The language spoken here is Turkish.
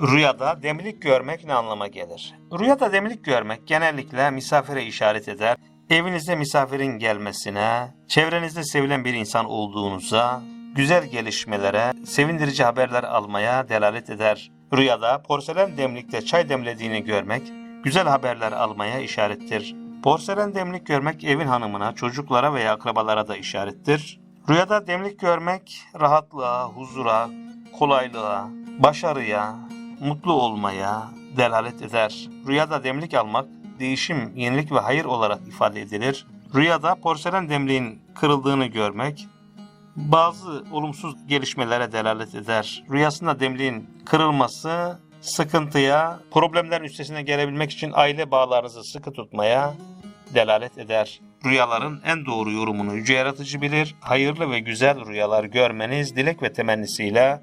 Rüyada demlik görmek ne anlama gelir? Rüyada demlik görmek genellikle misafire işaret eder. Evinizde misafirin gelmesine, çevrenizde sevilen bir insan olduğunuza, güzel gelişmelere, sevindirici haberler almaya delalet eder. Rüyada porselen demlikte çay demlediğini görmek, güzel haberler almaya işarettir. Porselen demlik görmek evin hanımına, çocuklara veya akrabalara da işarettir. Rüyada demlik görmek rahatlığa, huzura, kolaylığa, başarıya, mutlu olmaya delalet eder. Rüyada demlik almak değişim, yenilik ve hayır olarak ifade edilir. Rüyada porselen demliğin kırıldığını görmek bazı olumsuz gelişmelere delalet eder. Rüyasında demliğin kırılması sıkıntıya, problemlerin üstesine gelebilmek için aile bağlarınızı sıkı tutmaya delalet eder. Rüyaların en doğru yorumunu yüce yaratıcı bilir. Hayırlı ve güzel rüyalar görmeniz dilek ve temennisiyle